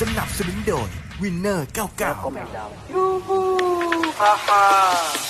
สนับสนุนโดยวินเนอร์99 บูบูฮ่าฮ่า